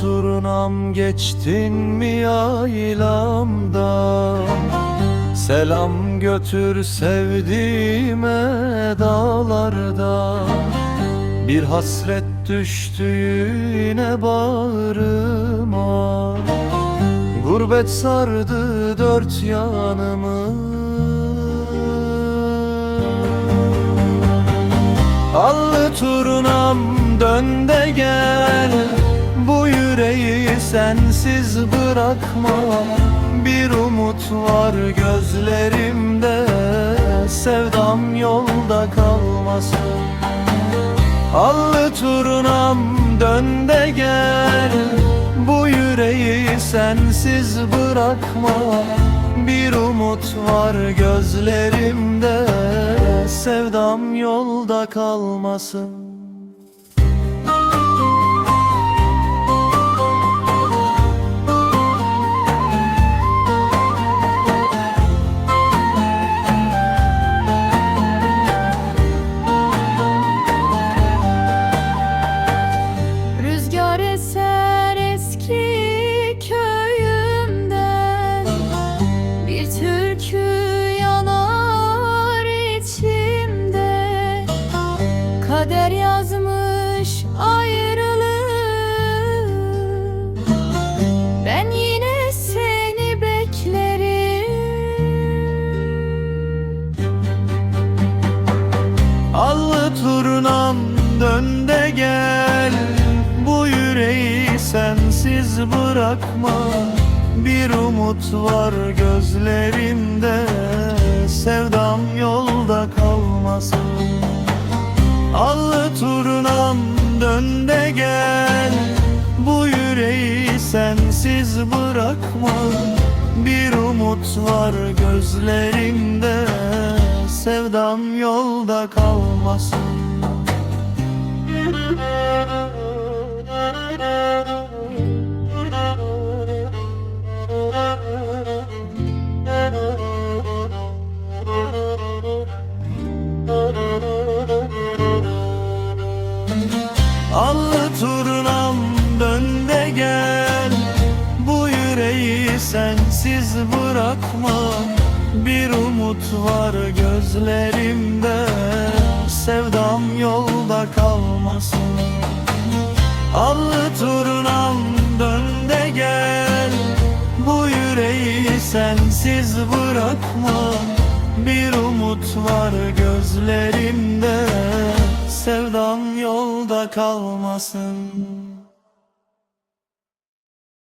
Turnam geçtin mi yaylamda? Selam götür sevdiğime dağlarda. Bir hasret düştü yine bağrıma. Gurbet sardı dört yanımı. Allı turnam dön de gel Yüreği sensiz bırakma Bir umut var gözlerimde. Sevdam yolda kalmasın Allı turnam dön de gel. Bu yüreği sensiz bırakma Bir umut var gözlerimde. Sevdam yolda kalmasın Eser eski köyümden. Bir türkü yanar içimde. Kader yazmış ayrılığı. Ben yine seni beklerim. Allı turnam dön de gel bırakma. Bir umut var gözlerimde Sevdam yolda kalmasın. Allı turnam dön de gel. Bu yüreği sensiz bırakma. Bir umut var gözlerimde Sevdam yolda kalmasın. Allı turnam dön de gel. Bu yüreği sensiz bırakma. Bir umut var gözlerimde. Sevdam yolda kalmasın. Allı turnam dön de gel. Bu yüreği sensiz bırakma. Bir umut var gözlerimde kalmasın